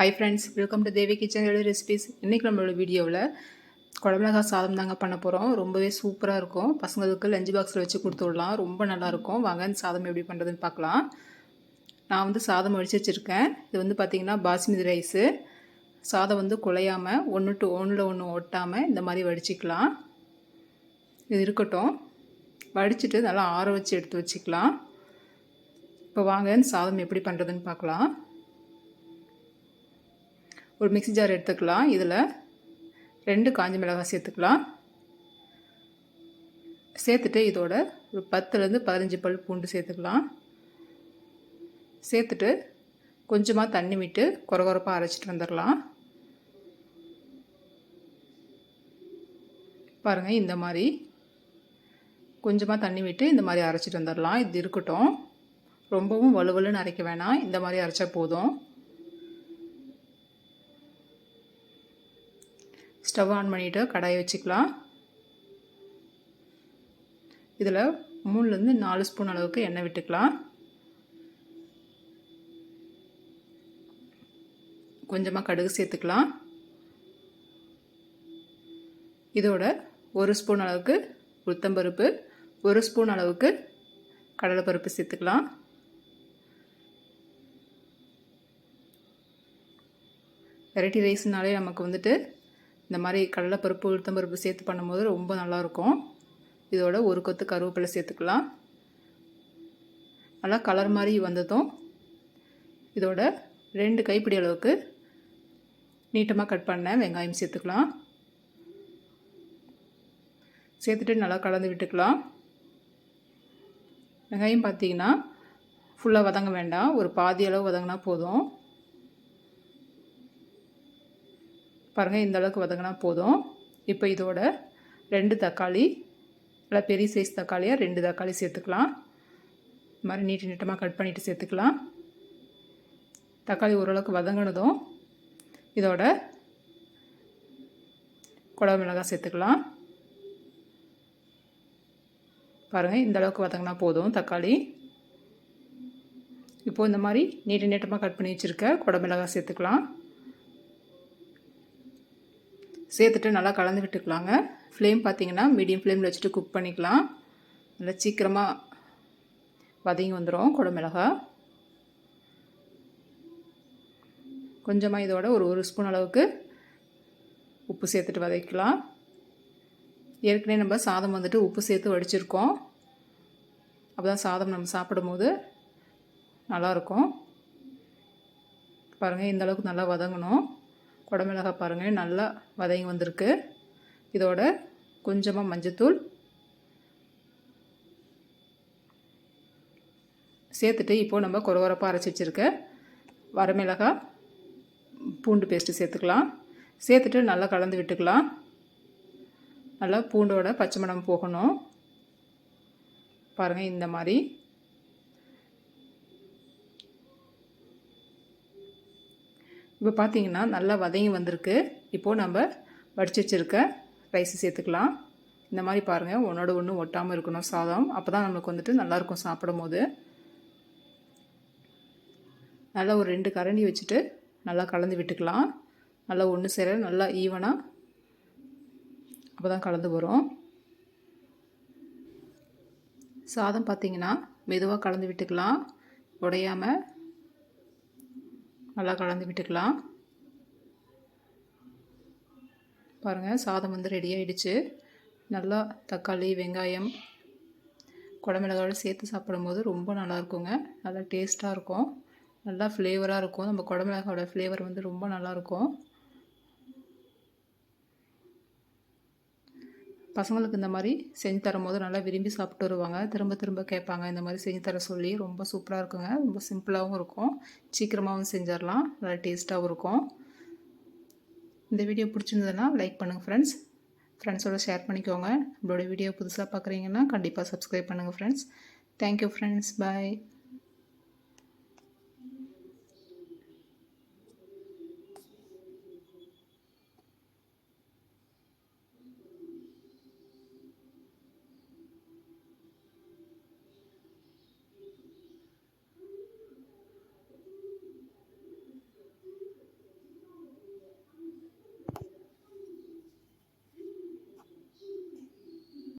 Hi friends welcome to Devi kitchen recipes இன்றைக்கி நம்மளோட வீடியோவில் குழம்புலகா சாதம் தாங்க பண்ண போகிறோம் ரொம்பவே சூப்பராக இருக்கும். பசங்களுக்கு லஞ்ச் பாக்ஸில் வச்சு கொடுத்து விடலாம். ரொம்ப நல்லாயிருக்கும் வாங்க இந்த சாதம் எப்படி பண்ணுறதுன்னு பார்க்கலாம். நான் வந்து சாதம் வடித்து வச்சுருக்கேன். இது வந்து பார்த்திங்கன்னா பாஸ்மதி ரைஸு சாதம் வந்து குலையாமல் ஒன்று டு ஒன்றில் ஒன்று ஒட்டாமல் இந்த மாதிரி வடிச்சிக்கலாம். இது இருக்கட்டும். வடிச்சிட்டு நல்லா ஆற வச்சு எடுத்து வச்சுக்கலாம். இப்போ வாங்க இந்த சாதம் எப்படி பண்ணுறதுன்னு பார்க்கலாம். ஒரு மிக்ஸி ஜார் எடுத்துக்கலாம். இதில் ரெண்டு காஞ்ச மிளகாய் சேர்த்துக்கலாம். சேர்த்துட்டு இதோட ஒரு பத்துலேருந்து பதினஞ்சு பல் பூண்டு சேர்த்துக்கலாம். சேர்த்துட்டு கொஞ்சமாக தண்ணி விட்டு குறகுறப்பாக அரைச்சிட்டு வந்துடலாம். பாருங்கள் இந்த மாதிரி கொஞ்சமாக தண்ணி விட்டு இந்த மாதிரி அரைச்சிட்டு வந்துடலாம். இது இருக்கட்டும். ரொம்பவும் வலுவலுன்னு அரைக்க வேணாம். இந்த மாதிரி அரைச்சா போதும். ஸ்டவ் ஆன் பண்ணிவிட்டு கடாயை வச்சுக்கலாம். இதில் மூணுலேருந்து நாலு ஸ்பூன் அளவுக்கு எண்ணெய் விட்டுக்கலாம். கொஞ்சமாக கடுகு சேர்த்துக்கலாம். இதோட ஒரு ஸ்பூன் அளவுக்கு உளுத்தம்பருப்பு ஒரு ஸ்பூன் அளவுக்கு கடலைப்பருப்பு சேர்த்துக்கலாம். வெரைட்டி ரைஸ்னாலே நமக்கு வந்துட்டு இந்த மாதிரி கடலைப்பருப்பு உளுத்தம்பருப்பு சேர்த்து பண்ணும்போது ரொம்ப நல்லாயிருக்கும். இதோட ஒரு கொத்து கருவேப்பிலை சேர்த்துக்கலாம். நல்லா கலர் மாதிரி வந்ததும் இதோட ரெண்டு கைப்பிடி அளவுக்கு நீட்டமாக கட் பண்ண வெங்காயம் சேர்த்துக்கலாம். சேர்த்துட்டு நல்லா கலந்து விட்டுக்கலாம். வெங்காயம் பார்த்தீங்கன்னா ஃபுல்லாக வதங்க வேண்டாம். ஒரு பாதி அளவு வதங்கினா போதும். பாருங்கள் இந்த அளவுக்கு வதங்கினா போதும். இப்போ இதோட ரெண்டு தக்காளி நல்லா பெரிய சைஸ் தக்காளியாக ரெண்டு தக்காளி சேர்த்துக்கலாம். இது மாதிரி நீட்டு நீட்டமாக கட் பண்ணிவிட்டு சேர்த்துக்கலாம். தக்காளி ஓரளவுக்கு வதங்கினதும் இதோட குழம்பு மிளகாய் சேர்த்துக்கலாம். பாருங்கள் இந்த அளவுக்கு வதங்கினா போதும் தக்காளி. இப்போது இந்த மாதிரி நீட்டு நீட்டமாக கட் பண்ணி வச்சுருக்க குடமிளகாய் சேர்த்துக்கலாம். சேர்த்துட்டு நல்லா கலந்து விட்டுக்கலாங்க ஃப்ளேம் பார்த்திங்கன்னா மீடியம் ஃப்ளேமில் வச்சுட்டு குக் பண்ணிக்கலாம். நல்லா சீக்கிரமாக வதங்கி வந்துடும் குடமிளகா கொஞ்சமாக இதோட ஒரு ஒரு ஸ்பூன் அளவுக்கு உப்பு சேர்த்துட்டு வதக்கலாம் ஏற்கனவே நம்ம சாதம் வந்துட்டு உப்பு சேர்த்து வடிச்சிருக்கோம். அப்போ தான் சாதம் நம்ம சாப்பிடும்போது நல்லாயிருக்கும் பாருங்கள் இந்த அளவுக்கு நல்லா வதங்கணும். குடமிளகாய் பாருங்கள் நல்லா வதங்கி வந்திருக்கு. இதோட கொஞ்சமாக மஞ்சத்தூள் சேர்த்துட்டு இப்போது நம்ம குறவரப்பாக அரைச்சி வச்சுருக்க வரமிளகாய் பூண்டு பேஸ்ட்டு சேர்த்துக்கலாம். சேர்த்துட்டு நல்லா கலந்து விட்டுக்கலாம். நல்லா பூண்டோட பச்சை மடம் போகணும். பாருங்கள் இந்த மாதிரி இப்போ பார்த்தீங்கன்னா நல்லா வதங்கி வந்திருக்கு. இப்போது நம்ம வடிச்சு வச்சுருக்க ரைஸை சேர்த்துக்கலாம். இந்த மாதிரி பாருங்கள் ஒன்றோட ஒன்று ஒட்டாமல் இருக்கணும் சாதம். அப்போ தான் நம்மளுக்கு வந்துட்டு நல்லாயிருக்கும் சாப்பிடும் போது நல்லா ஒரு ரெண்டு கரண்டி வச்சுட்டு நல்லா கலந்து விட்டுக்கலாம். நல்லா ஒன்று சேர நல்லா ஈவனாக அப்போ தான் கலந்து வரும். சாதம் பார்த்திங்கன்னா மெதுவாக கலந்து விட்டுக்கலாம். உடையாமல் நல்லா கலந்து விட்டுக்கலாம். பாருங்கள் சாதம் வந்து ரெடி ஆகிடுச்சு நல்லா தக்காளி வெங்காயம் குடமிளகாவோட சேர்த்து சாப்பிடும்போது ரொம்ப நல்லா இருக்குங்க. நல்லா டேஸ்ட்டாக இருக்கும். நல்லா ஃப்ளேவராக இருக்கும். நம்ம குடமிளகாவோட ஃப்ளேவர் வந்து ரொம்ப நல்லாயிருக்கும் பசங்களுக்கு இந்த மாதிரி செஞ்சு தரும்போது நல்லா விரும்பி சாப்பிட்டு வருவாங்க. திரும்ப திரும்ப கேட்பாங்க இந்த மாதிரி செஞ்சு தர சொல்லி. ரொம்ப சூப்பராக இருக்குங்க. ரொம்ப சிம்பிளாகவும் இருக்கும். சீக்கிரமாகவும் செஞ்சிடலாம். நல்லா டேஸ்ட்டாகவும் இருக்கும். இந்த வீடியோ பிடிச்சிருந்ததுன்னா லைக் பண்ணுங்கள் ஃப்ரெண்ட்ஸ் ஃப்ரெண்ட்ஸோட ஷேர் பண்ணிக்கோங்க. நம்மளோட வீடியோ புதுசாக பார்க்குறீங்கன்னா கண்டிப்பாக சப்ஸ்கிரைப் பண்ணுங்கள் ஃப்ரெண்ட்ஸ் தேங்க்யூ ஃப்ரெண்ட்ஸ் பாய்